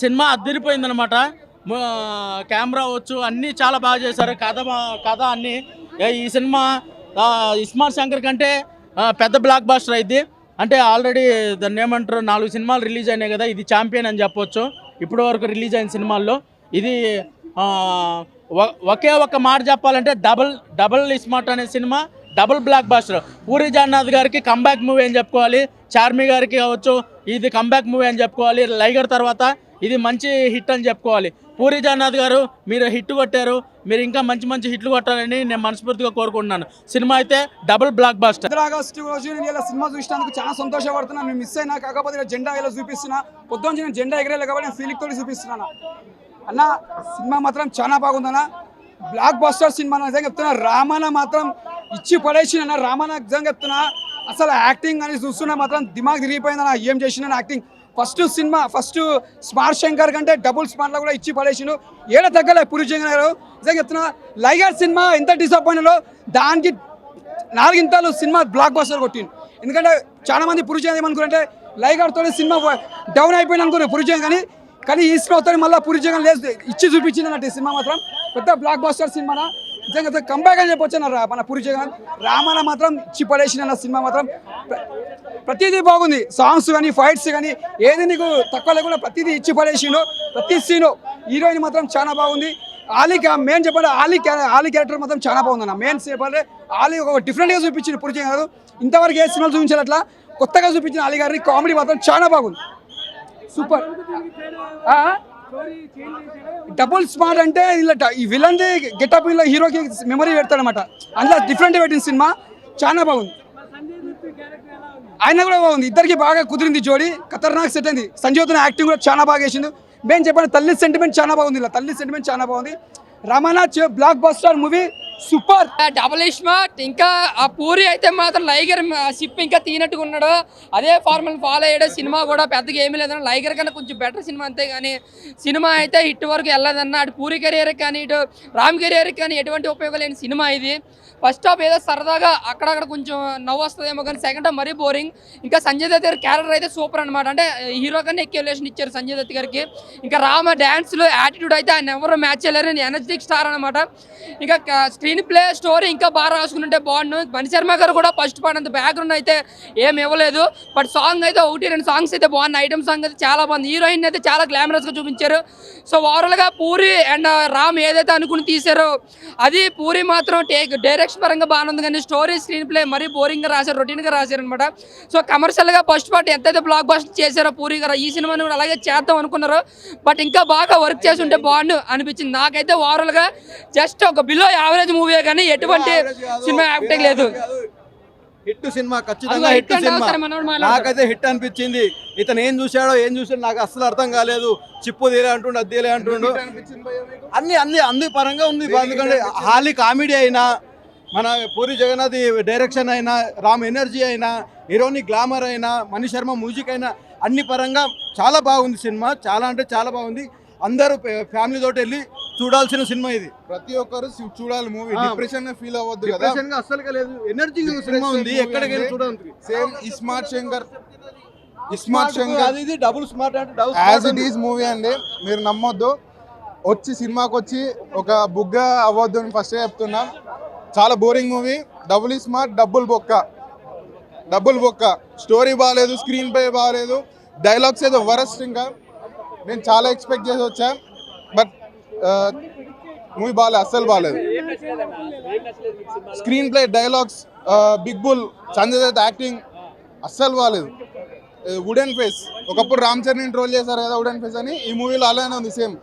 Cinema అద్దరిపోయిందనమాట. Camera వచ్చు అన్నీ చాలా బాగా చేశారు. కథ కథ అన్నీ. ఈ సినిమా ఆ, ఇస్మార్ట్ శంకర్ కంటే పెద్ద బ్లాక్ బాస్టర్ అయింది అంటే ఆల్రెడీ దాన్ని ఏమంటారు నాలుగు సినిమాలు రిలీజ్ అయినాయి కదా ఇది ఛాంపియన్ అని చెప్పొచ్చు. ఇప్పటి వరకు రిలీజ్ అయిన సినిమాల్లో. ఇది ఒకే ఒక మాట చెప్పాలంటే డబుల్ డబుల్ ఇస్మార్ట్ అనే cinema double blockbuster Puri Jagannadh గారికి కంబ్యాక్ మూవీ అని చెప్పుకోవాలి. చార్మి గారికి కావచ్చు ఇది కంబ్యాక్ మూవీ అని చెప్పుకోవాలి. లైగర్ తర్వాత ఇది మంచి హిట్ అని చెప్పుకోవాలి. పూరి జగన్నాథ్ గారు మీరు హిట్ కొట్టారు. మీరు ఇంకా మంచి మంచి హిట్లు కొట్టాలని నేను మనస్ఫూర్తిగా కోరుకుంటున్నాను. సినిమా అయితే డబుల్ బ్లాక్ బాస్టర్ ఆగస్టు రోజు నేను ఇలా సినిమా చూసినందుకు చాలా సంతోషపడుతున్నాను నేను మిస్ అయినా కాకపోతే జెండా ఇలా చూపిస్తున్నా. పొద్దున్న నేను జెండా ఎగరేలే కాబట్టి నేను ఫీలింగ్ తోటి చూపిస్తున్నాను. అన్న సినిమా మాత్రం చాలా బాగుందన్న బ్లాక్ బాస్టర్ సినిమా నిజంగా చెప్తున్నా. రామాన మాత్రం ఇచ్చి పడేసిన అన్న. రామాన నిజంగా చెప్తున్నా. అసలు యాక్టింగ్ అని చూస్తున్నా మాత్రం దిమాగ్ తిరిగిపోయిందన్న ఏం చేసిన acting first cinema first smart Shankar కంటే డబుల్ స్మార్ట్లో కూడా ఇచ్చి పడేసిండు. ఏడ తగ్గలే పూరి జగన్ గారు. నిజంగా చెప్తున్నా లైగర్ సినిమా ఎంత డిసప్పాయింట్లో దానికి నాలుగింతలు సినిమా బ్లాక్ బస్టర్ కొట్టింది ఎందుకంటే చాలా మంది పురుషులు ఏమనుకున్నారంటే లైగర్తో సినిమా డౌన్ అయిపోయింది అనుకున్నారు పురుషులు కానీ కానీ ఈ సినిమాతో మళ్ళీ పురుషులు లేదు ఇచ్చి చూపించింది అన్నట్టు సినిమా మాత్రం. పెద్ద బ్లాక్ బస్టర్ సినిమా నిజంగా కంబ్యాక్ అని చెప్పొచ్చు మన పురి జగన్? రామాన మాత్రం ఇచ్చి పడేసిన సినిమా మాత్రం. ప్రతిదీ బాగుంది. సాంగ్స్ కానీ ఫైట్స్ కానీ ఏది నీకు తక్కువ లేకుండా ప్రతిదీ ఇచ్చి పడేసిండో. ప్రతి సీను హీరోయిన్ మాత్రం చాలా బాగుంది. ఆలీ మెయిన్ చెప్పాలి ఆలీ ఆలీ క్యారెక్టర్ మాత్రం చాలా బాగుంది అన్న మెయిన్ చెప్పాలి ఆలీ ఒక డిఫరెంట్గా చూపించింది పురిచయం కాదు. ఇంతవరకు ఏ సినిమాలు చూపించారు అట్లా? కొత్తగా చూపించిన ఆలీ గారి కామెడీ మాత్రం చాలా బాగుంది. సూపర్. డబుల్ స్మార్ట్ అంటే ఇలా ఈ విలన్ గెటప్ ఇలా హీరోకి మెమరీ పెడతాడనమాట అందులో డిఫరెంట్ పెట్టిన సినిమా చాలా బాగుంది. ఆయన కూడా బాగుంది. ఇద్దరికి బాగా కుదిరింది జోడి. ఖతర్నాక్ సెట్ అయింది. సంజీవతన యాక్టింగ్ కూడా చాలా బాగా వేసింది మేము చెప్పాను తల్లి సెంటిమెంట్ చాలా బాగుంది ఇలా. తల్లి సెంటిమెంట్ చాలా బాగుంది. Ramana blockbuster movie super. Double smart ఇంకా ఆ పూరి అయితే మాత్రం లైగర్ షిప్ ఇంకా తీనట్టుగా ఉన్నాడు. అదే ఫార్ములా ఫాలో అయ్యాడు. సినిమా కూడా పెద్దగా ఏమీ లేదన్న. లైగర్ కన్నా కొంచెం బెటర్ సినిమా అంతే కానీ సినిమా అయితే హిట్ వరకు వెళ్ళదన్న అటు పూరి కెరియర్ కానీ ఇటు రామ్ కెరియర్ కానీ ఎటువంటి ఉపయోగం లేని సినిమా ఇది. ఫస్ట్ హాఫ్ ఏదో సరదాగా అక్కడక్కడ కొంచెం నవ్వు వస్తుందేమో కానీ సెకండ్ హాఫ్ మరీ బోరింగ్ ఇంకా సంజయ్ దత్ గారి క్యారెక్టర్ అయితే సూపర్ అనమాట అంటే హీరో కన్నా ఎక్కువ ఎలివేషన్ ఇచ్చారు సంజయ్ దత్ గారికి. ఇంకా రామ డ్యాన్స్లో యాటిట్యూడ్ అయితే ఆయన ఎవరు మ్యాచ్ చేయలేరు. ఎనర్జెటిక్ స్టార్ అనమాట ఇంకా స్క్రీన్ ప్లే స్టోరీ ఇంకా బాగా రాసుకుంటే బాగుండు. మణి శర్మ గారు కూడా ఫస్ట్ పాట అంత బ్యాక్గ్రౌండ్ అయితే ఏం ఇవ్వలేదు. బట్ సాంగ్ అయితే ఒకటి రెండు సాంగ్స్ అయితే బాగున్నాయి. ఐటమ్ సాంగ్ అయితే చాలా బాగుంది. హీరోయిన్ అయితే చాలా గ్లామరస్గా చూపించారు. సో ఓవరాల్గా పూరి అండ్ uh, రామ్ ఏదైతే అనుకుని తీశారో అది పూరి మాత్రం టేక్ డైరెక్షన్ పరంగా బాగానే ఉంది. కానీ స్టోరీ స్క్రీన్ ప్లే మరీ బోరింగ్గా రాశారు రొటీన్గా రాశారు అనమాట సో కమర్షియల్గా ఫస్ట్ పార్ట్ ఎంతైతే బ్లాక్ బస్టర్ చేశారో పూరి గారు ఈ సినిమాని కూడా అలాగే చేద్దాం అనుకున్నారు బట్ ఇంకా బాగా వర్క్ చేసి ఉంటే బాగుండు అనిపించింది. నాకైతే ఓవరాల్గా జస్ట్ ఒక బిలో యావరేజ్ మూవీ కానీ ఎటువంటి సినిమా యాక్టింగ్ లేదు. హిట్ సినిమా ఖచ్చితంగా హిట్ సినిమా. నాకైతే హిట్ అనిపించింది. ఇతను ఏం చూశాడో ఏం చూసాడో నాకు అస్సలు అర్థం కాలేదు. చిప్పు తీలే అంటుండు అది తీలే అంటుండు. అన్ని అన్ని అన్ని పరంగా ఉంది. ఎందుకంటే హాలీ కామెడీ అయినా మన పూరి జగన్నాథ్ డైరెక్షన్ అయినా రామ్ ఎనర్జీ అయినా హీరోని గ్లామర్ అయినా మణి శర్మ మ్యూజిక్ అయినా అన్ని పరంగా చాలా బాగుంది సినిమా. చాలా అంటే చాలా బాగుంది. అందరూ ఫ్యామిలీ తోటి వెళ్ళి చూడాల్సిన సినిమా ఇది. ప్రతి ఒక్కరు చూడాలి మూవీ. డిప్రెషన్ ఫీల్ అవ్వద్దు కదా. డిప్రెషన్గా అస్సలు లేదు. ఎనర్జీ సినిమా ఉంది. ఎక్కడికి వెళ్ళి చూడాలి సేమ్ ఇస్మార్ట్ శంకర్ ఇస్మార్ట్ శంకర్ అది ఇది డబుల్ స్మార్ట్ అంటే double as it is movie అండి మీరు నమ్మొద్దు. వచ్చి సినిమాకి వచ్చి ఒక బుగ్గ అవ్వద్దు అని ఫస్ట్ చెప్తున్నా. చాలా boring movie double smart double బొక్క. డబుల్ బొక్క. స్టోరీ బాగాలేదు స్క్రీన్ ప్లే బాగాలేదు డైలాగ్స్ ఏదో వరస్ట్ ఇంకా. నేను చాలా ఎక్స్పెక్ట్ చేసి వచ్చా. బట్ మూవీ బాగాలేదు అస్సలు బాగాలేదు screenplay dialogues big bull Sanjay Dutt acting అస్సలు బాగాలేదు వుడెన్ ఫేస్. ఒకప్పుడు రామ్ చరణ్ ట్రోల్ చేశారు కదా వుడెన్ ఫేస్ అని ఈ మూవీలో అలానే ఉంది సేమ్.